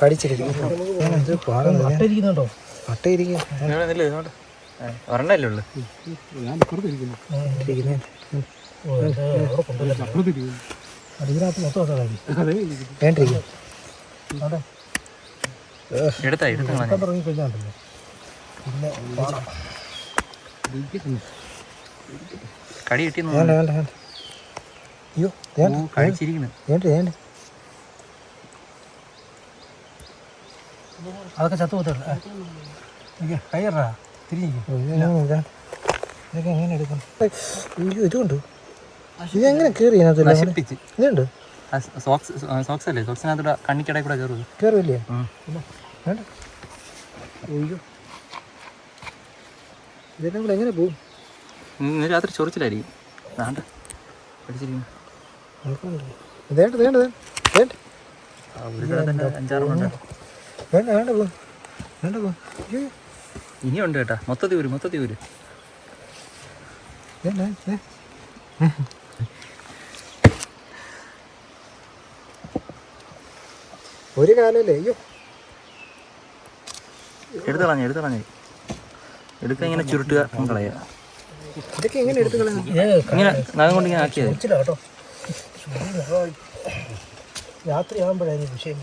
കടിച്ചിരിക്കും. വേണ്ട ഒരെണ്ണല്ലേ ഉള്ളു. മൊത്തം വേണ്ടിരിക്കും. എടുത്താ എടുത്താ. തുടങ്ങി കഴിഞ്ഞാണ്ടല്ലോ? കടി കിട്ടി വേണ്ട വേണ്ട വേണ്ട. അയ്യോ കഴിച്ചിരിക്കുന്നു. വേണ്ട വേണ്ട. അതൊക്കെ ചത്തു പോത്തല്ല കയ്യറാ തിരിഞ്ഞിരിക്കും. ഇതൊക്കെ എങ്ങനെ എടുക്കണം? അയ്യോ ഇത് എങ്ങനെ കയറി ഇതിനകത്ത്? ഇതുണ്ട്. സോക്സ് സോക്സ് അല്ലേ സോക്സിനകത്തൂടെ കണ്ണിക്കടയിൽ കൂടെ കയറുക കയറില്ലേ. വേണ്ട. അയ്യോ. ഇതെല്ലാം കൂടെ എങ്ങനെ പോകും? ഇന്ന് രാത്രി ചൊറിച്ചിലായിരിക്കും. വേണ്ട. പഠിച്ചിരിക്കുന്നു വേണ്ട വേണ്ട വേണ്ട. അഞ്ചാറ് ഉണ്ട് വേണ്ട വേണ്ട പോ വേണ്ട പോ ഇനിയുണ്ട് കേട്ടാ. മൊത്തത്തിൽ വരും മൊത്തത്തിൽ വരും. ഒരു കാലല്ലേ അയ്യോ. എടുത്ത് കളഞ്ഞു എടുത്ത് കളഞ്ഞു എടുക്കാൻ ഇങ്ങനെ ചുരുട്ടുക കളയുക ഇതൊക്കെ എങ്ങനെ എടുത്ത് കളയുന്നു ഇങ്ങനെ നഖം കൊണ്ട് ഇങ്ങനെ ആക്കിയത് കേട്ടോ. രാത്രി ആകുമ്പോഴായിരുന്നു വിഷയം.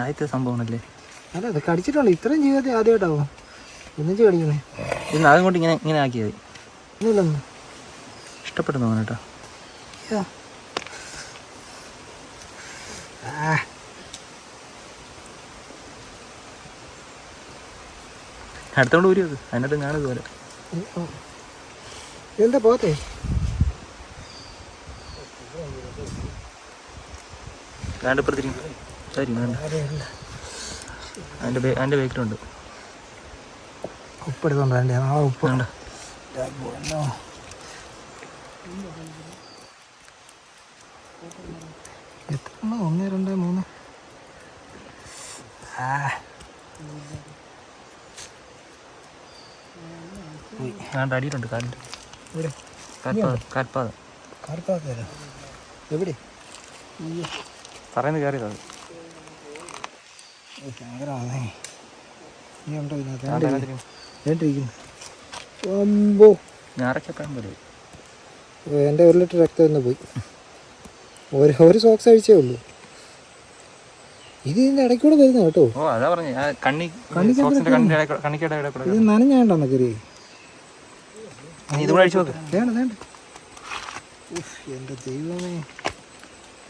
ആദ്യത്തെ സംഭവമാണല്ലേ? അല്ല അത് കടിച്ചിട്ടുണ്ട് ഇത്രയും ജീവിതത്തിൽ ആദ്യമായിട്ടാവോ? എന്നും കടിക്കണേ ഇന്ന് അതും കൊണ്ട് ഇങ്ങനെ ഇങ്ങനെ ആക്കിയത് ഒന്നുമില്ലെന്ന്. ഇഷ്ടപ്പെടുന്നു കേട്ടോ. ആ അടുത്തോണ്ട് ഊരി അത് അതിനകത്ത് കാണുന്നത് പോലെ എന്താ പോത്തെ വേണ്ട ഇപ്പുറത്തിരിക്കും ശരി വേണ്ട. അതിന്റെ ബേ അതിന്റെ ബേക്കിലുണ്ട്. ഉപ്പ് എടുത്തോണ്ട് വേണ്ടേ നാളെ ഉപ്പ്. വേണ്ട. എത്ര എണ്ണം ഒന്ന് രണ്ട് മൂന്ന്. ആ. വേണ്ട അടിയിലുണ്ട് കാലിന്റെ ഇവിടെ കാൽപാത കാൽപാത എവിടെ? പറയുന്നത് കയറിയത് എന്റെ ഒരു ലിറ്റർ രക്തം ഒന്ന് പോയി. ഒരു ഒരു സോക്സ് അഴിച്ചേ ഉള്ളൂ. ഇത് ഇതിന്റെ ഇടയ്ക്കൂടെ വരുന്ന കേട്ടോ. ഇത് നനഞ്ഞാണ്ടോ കയറി എന്റെ ദൈവമേ.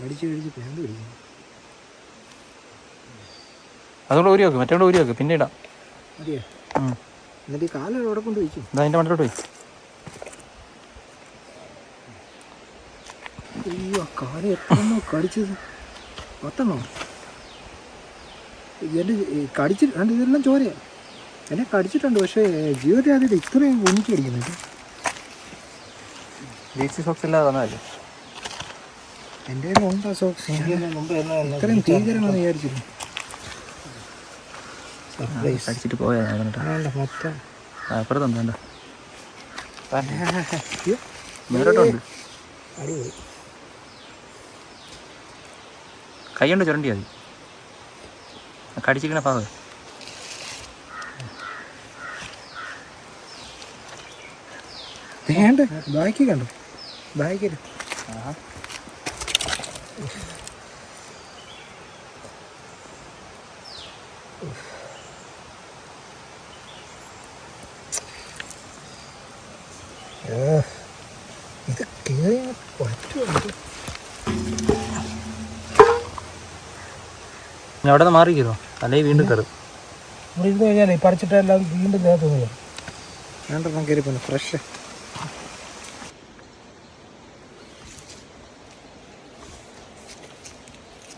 അടിച്ച് കഴിച്ച് പേന്ത് പിടിക്കുന്നു അതുകൊണ്ട് ഊരി വെക്ക് മറ്റേ ഊരി വെക്ക് പിന്നെ ഇടാം. മതിയോ? എന്നിട്ട് ഈ കാലം അവിടെ കൊണ്ട് വയ്ക്കും ഇതാ അതിന്റെ മണ്ടോട്ട് പോയി അയ്യോ കാലം എത്രണ്ണോ കടിച്ചത്. പത്തെണ്ണോ? എന്റെ കടിച്ചിട്ട് രണ്ട് ഇതെല്ലാം ചോരയാ എന്നെ കടിച്ചിട്ടുണ്ട് പക്ഷേ ജീവിതത്തിൽ ആദ്യമായിട്ട് ഇത്രയും ഒന്നിച്ചടിക്കുന്നുണ്ട് ഡി ബീച്ച് സോക്സ് ഇല്ലാതെ വന്നതല്ലേ എന്റെ കയ്യിൽ ഉണ്ടോ സോക്സ് ഇത്രയും ഭീകരമാണെന്ന് വിചാരിച്ചില്ല അടിച്ചിട്ട് പോയാ ഞാൻ മൊത്തം. അപ്പുറത്തുണ്ട് വേണ്ട. കൈ കൊണ്ട് ചുരണ്ടിയാ മതി കടിച്ചിരിക്കണ പാവ വേണ്ട ബാക്കി കണ്ടോ? ബാക്കിൽ ഇത് കയറി പറ്റുമോ ഇനി അവിടെ നിന്ന് മാറിക്കോ അല്ലെങ്കിൽ വീണ്ടും കയറും ഇവിടെ ഇരുന്ന് കഴിഞ്ഞാലേ പറിച്ചിട്ടെല്ലാം വീണ്ടും ദേഹത്ത് വേണ്ട കയറി പിന്നെ. ഫ്രഷ്